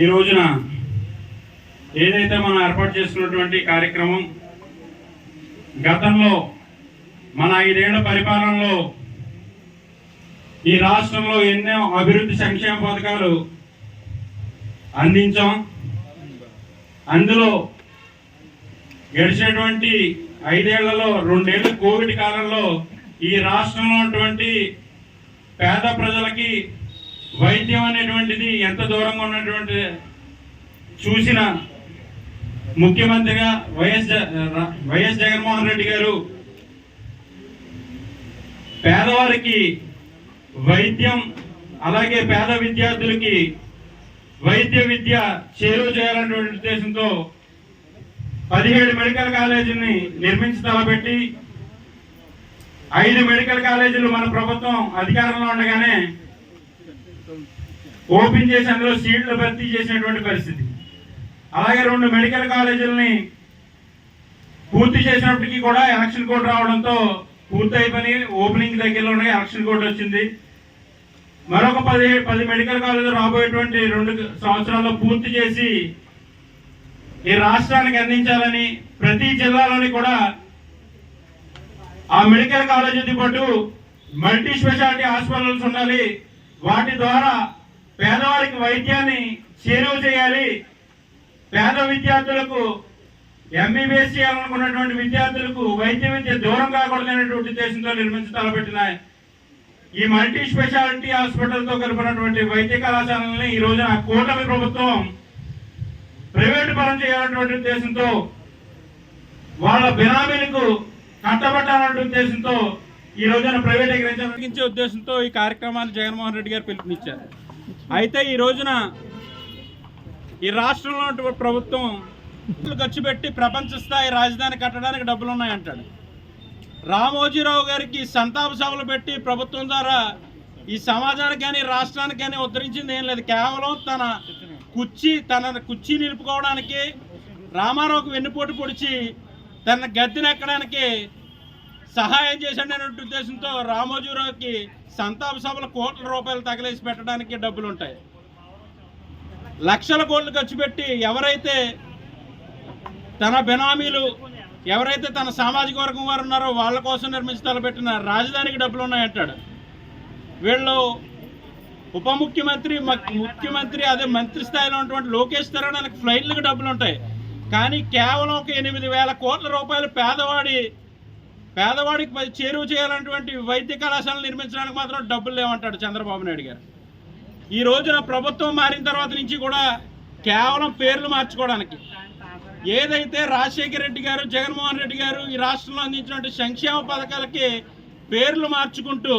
ఈ రోజున ఏదైతే మనం ఏర్పాటు చేసుకున్నటువంటి కార్యక్రమం గతంలో మన ఐదేళ్ళ పరిపాలనలో ఈ రాష్ట్రంలో ఎన్నో అభివృద్ధి సంక్షేమ పథకాలు అందించాం. అందులో గడిచినటువంటి ఐదేళ్ళలో రెండేళ్ళ కోవిడ్ కాలంలో ఈ రాష్ట్రంలో ఉన్నటువంటి పేద ప్రజలకి వైద్యం అనేటువంటిది ఎంత దూరంగా ఉన్నటువంటి చూసిన ముఖ్యమంత్రిగా వైఎస్ జ- వైఎస్ జగన్మోహన్ రెడ్డి గారు పేదవారికి వైద్యం అలాగే పేద విద్యార్థులకి వైద్య విద్య చేరువ చేయాలనేటువంటి ఉద్దేశంతో పదిహేడు మెడికల్ కాలేజీని నిర్మించి తలబెట్టి ఐదు మెడికల్ కాలేజీలు మన ప్రభుత్వం అధికారంలో ఉండగానే ఓపెన్ చేసి అందులో సీట్లు భర్తీ చేసినటువంటి పరిస్థితి. అలాగే రెండు మెడికల్ కాలేజీలని పూర్తి చేసినప్పటికీ కూడా ఎలక్షన్ కోడ్ రావడంతో పూర్తి అయిపోయి ఓపెనింగ్ దగ్గరలోనే ఎలక్షన్ కోడ్ వచ్చింది. మరొక పది పది మెడికల్ కాలేజీలు రాబోయేటువంటి రెండు సంవత్సరాల్లో పూర్తి చేసి ఈ రాష్ట్రానికి అందించాలని ప్రతి జిల్లాలోని కూడా ఆ మెడికల్ కాలేజీతో పాటు మల్టీ స్పెషాలిటీ హాస్పిటల్స్ ఉండాలి వాటి ద్వారా పేదవారికి వైద్యాన్ని చేరువ చేయాలి. పేద విద్యార్థులకు ఎంబీబీఎస్ చేయాలనుకున్నటువంటి విద్యార్థులకు వైద్య విద్య దూరం కాకూడదనేటువంటి ఉద్దేశంతో నిర్మించి తలపెట్టిన ఈ మల్టీ స్పెషాలిటీ హాస్పిటల్తో కలిపినటువంటి వైద్య కళాశాలని ఈ రోజున కూటమి ప్రభుత్వం ప్రైవేటు పరం చేయాలన్నటువంటి ఉద్దేశంతో వాళ్ళ బినామీలకు కట్టబట్టాలనే ఉద్దేశంతో ఈ రోజున ప్రైవేటీకరించే ఉద్దేశంతో ఈ కార్యక్రమాన్ని జగన్మోహన్ రెడ్డి గారు పిలుపునిచ్చారు. అయితే ఈ రోజున ఈ రాష్ట్రంలో ప్రభుత్వం ఖర్చు పెట్టి ప్రపంచ స్థాయి రాజధాని కట్టడానికి డబ్బులు ఉన్నాయంటాడు. రామోజీరావు గారికి సంతాప సభలు పెట్టి ప్రభుత్వం ద్వారా ఈ సమాజానికి కానీ రాష్ట్రానికి కానీ ఉద్ధరించింది ఏం లేదు. కేవలం తన కుర్చీ తన కుర్చీ నిలుపుకోవడానికి రామారావుకు వెన్నుపోటు పొడిచి తన గద్దెనెక్కడానికి సహాయం చేశాడనే ఉద్దేశంతో రామోజీరావుకి సంతాప సభలు కోట్ల రూపాయలు తగలేసి పెట్టడానికి డబ్బులు ఉంటాయి. లక్షల కోట్లు ఖర్చు పెట్టి ఎవరైతే తన బెనామీలు ఎవరైతే తన సామాజిక వర్గం వారు ఉన్నారో వాళ్ళ కోసం నిర్మించి తలపెట్టిన రాజధానికి డబ్బులు ఉన్నాయంటాడు. వీళ్ళు ఉప ముఖ్యమంత్రి ముఖ్యమంత్రి అదే మంత్రి స్థాయిలో ఉన్నటువంటి లోకేష్ తిరగడానికి ఫ్లైట్లకు డబ్బులు ఉంటాయి. కానీ కేవలం ఒక ఎనిమిది వేల కోట్ల రూపాయలు పేదవాడి పేదవాడికి చేరువ చేయాలన్నటువంటి వైద్య కళాశాలను నిర్మించడానికి మాత్రం డబ్బులు లేవంటాడు చంద్రబాబు నాయుడు గారు. ఈ రోజున ప్రభుత్వం మారిన తర్వాత నుంచి కూడా కేవలం పేర్లు మార్చుకోవడానికి. ఏదైతే రాజశేఖర రెడ్డి గారు జగన్మోహన్ రెడ్డి గారు ఈ రాష్ట్రంలో అందించినటువంటి సంక్షేమ పథకాలకి పేర్లు మార్చుకుంటూ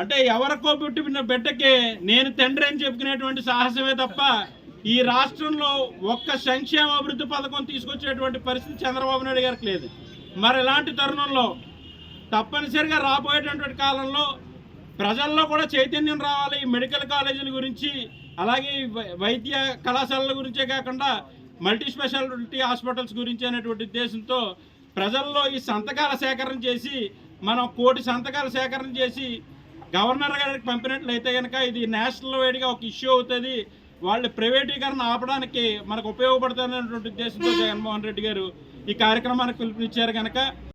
అంటే ఎవరికో పుట్టిన బిడ్డకి నేను తండ్రి అని చెప్పుకునేటువంటి సాహసమే తప్ప ఈ రాష్ట్రంలో ఒక్క సంక్షేమ అభివృద్ధి పథకం తీసుకొచ్చేటువంటి పరిస్థితి చంద్రబాబు నాయుడు గారికి లేదు. మరి ఇలాంటి తరుణంలో తప్పనిసరిగా రాబోయేటటువంటి కాలంలో ప్రజల్లో కూడా చైతన్యం రావాలి. ఈ మెడికల్ కాలేజీల గురించి అలాగే వై- వైద్య కళాశాలల గురించే కాకుండా మల్టీ స్పెషాలిటీ హాస్పిటల్స్ గురించి అనేటువంటి ఉద్దేశంతో ప్రజల్లో ఈ సంతకాల సేకరణ చేసి మనం కోటి సంతకాల సేకరణ చేసి గవర్నర్ గారికి పంపినట్లయితే కనుక ఇది నేషనల్ వైడ్గా ఒక ఇష్యూ అవుతుంది. వాళ్ళు ప్రైవేటీకరణ ఆపడానికి మనకు ఉపయోగపడుతుంది ఉద్దేశంతో జగన్మోహన్ రెడ్డి గారు ఈ కార్యక్రమానికి పిలుపునిచ్చారు కనుక